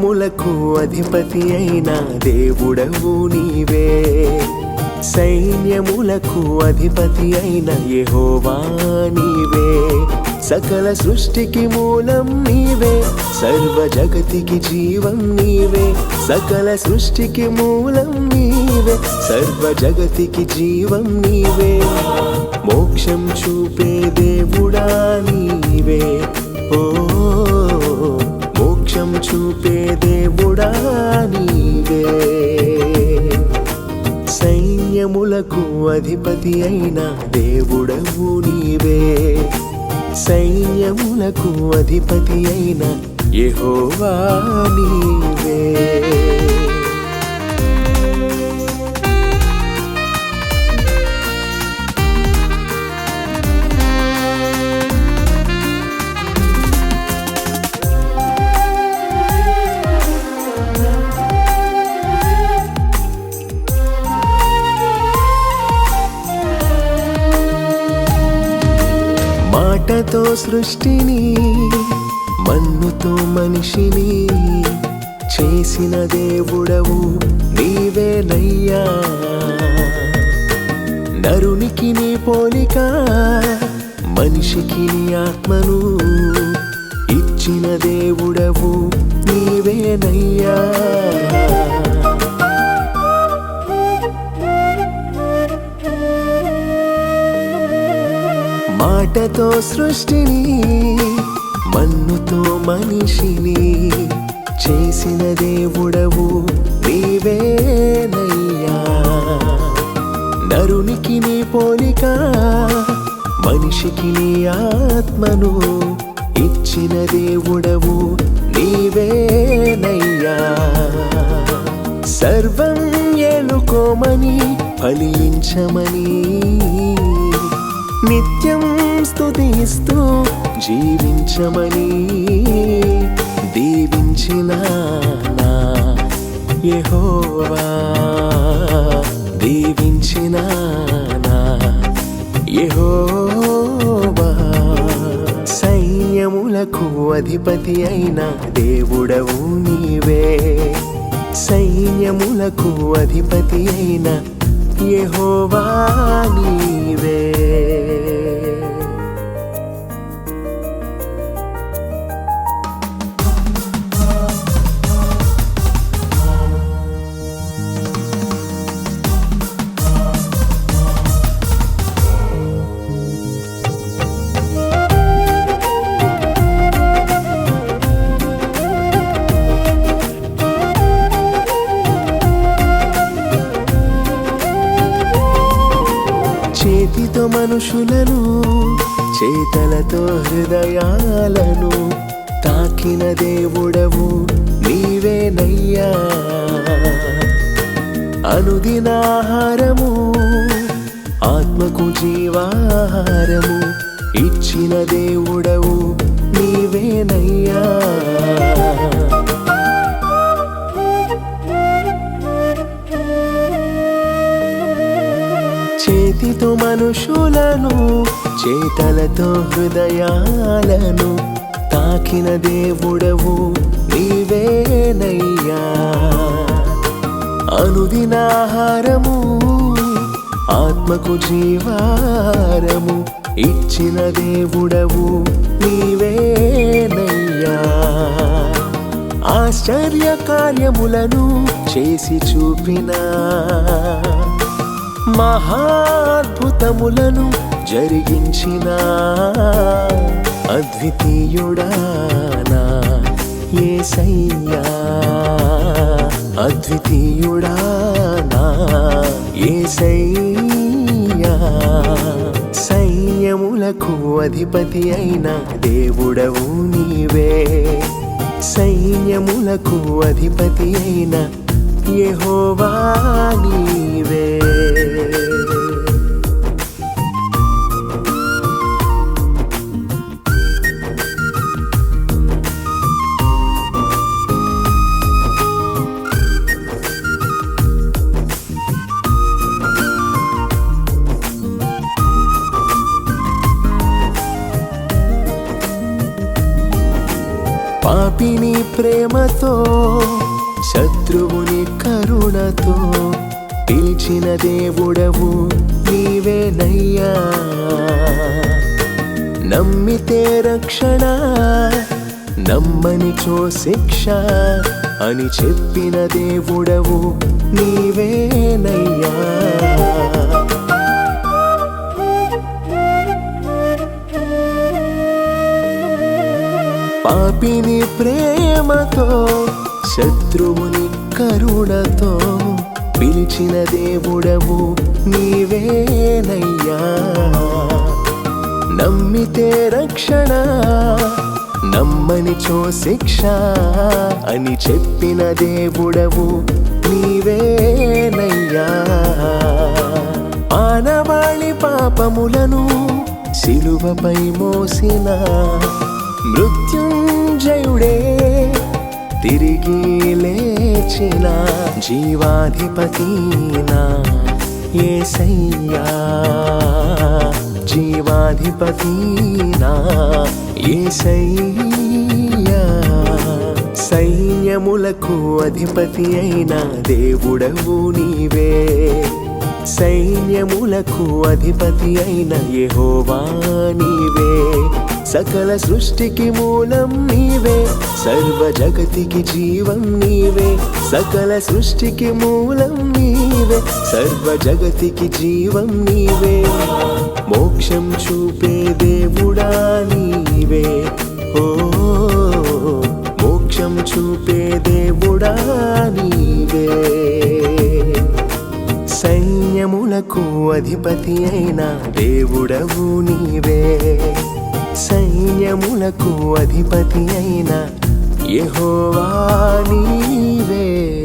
సైన్యములకు అధిపతి అయిన దేవుడవు నీవే. సైన్యములకు అధిపతి అయిన యహోవా నీవే. సకల సృష్టికి మూలం నీవే. సర్వ జగతికి జీవం నీవే. సకల సృష్టికి మూలం నీవే. సర్వ జగతికి జీవం నీవే. మోక్షం చూపే దేవుడా నీవే. ఓ మోక్షం చూపే దేవుడా నీవే. సైన్యములకు అధిపతి అయిన దేవుడవు నీవే. సైన్యములకు అధిపతి అయిన యహోవా నీవే. సృష్టిని మన్నుతో మనిషిని చేసిన దేవుడవు నీవేనయ్యా. నరునికి నీ పోలిక మనిషికి నీ ఆత్మను ఇచ్చిన దేవుడవు నీవేనయ్యా. మాటతో సృష్టిని మన్నుతో మనిషిని చేసిన దేవుడవు నీవేనయ్యా. నరునికి నీ పోలిక మనిషికి నీ ఆత్మను ఇచ్చిన దేవుడవు నీవేనయ్యా. సర్వం ఏలుకోమని ఫలించమని నిత్యం స్తుతిస్తూ జీవించమని దీవించిన నా యెహోవా. దీవించిన నా సైన్యములకు అధిపతి అయిన దేవుడవు నీవే. సైన్యములకు అధిపతి అయిన యహోవా నీవే. మనుషులను చేతలతో హృదయాలను తాకిన దేవుడవు నీవేనయ్యా. అనుదినాహారము ఆత్మకు జీవాహారము ఇచ్చిన దేవుడవు నీవేనయ్యా. చేతితో మనుషులను చేతలతో హృదయాలను తాకిన దేవుడవు నీవేనయ్యా. అనుదినాహారము ఆత్మకు జీవారము ఇచ్చిన దేవుడవు నీవేనయ్యా. ఆశ్చర్య కార్యములను చేసి చూపినా మహాద్భుతములను జరిగించిన అద్వితీయుడానా ఏసయ్యా. అద్వితీయుడానా ఏసయ్యా. సైన్యములకు అధిపతి అయిన దేవుడవు నీవే. సైన్యములకు అధిపతి అయిన యెహోవా నీవే. పాపిని ప్రేమతో శత్రువుని కరుణతో పిలిచిన దేవుడవు నీవేనయ్యా. నమ్మితే రక్షణ నమ్మని చో శిక్ష అని చెప్పిన దేవుడవు నీవేనయ్యా. పాపిని ప్రేమతో శత్రువుని కరుణతో పిలిచిన దేవుడవు నీవేనయ్యా. నమ్మితే రక్షణ నమ్మనిచో శిక్ష అని చెప్పిన దేవుడవు నీవేనయ్యా. ఆనవాళి పాపములను సిలువపై మోసిన మృత్యుంజయుడే. తిరిగి లేచిన జీవాధిపతినా ఏసయ్యా. జీవాధిపతినా ఏసయ్యా. సైన్యములకు అధిపతి అయిన దేవుడవు నీవే. సైన్యములకు అధిపతి అయిన యహోవా నీవే. సకల సృష్టికి మూలం నీవే సర్వ జగతికి జీవం నీవే సకల సృష్టికి మూలం నీవే సర్వ జగతికి జీవం నీవే. మోక్షం చూపే దేవుడా నీవే. ఓ మోక్షం చూపే దేవుడా నీవే. సైన్యములకు అధిపతి అయిన దేవుడవు నీవే. సైన్యములకు అధిపతి అయిన యహోవా నీవే.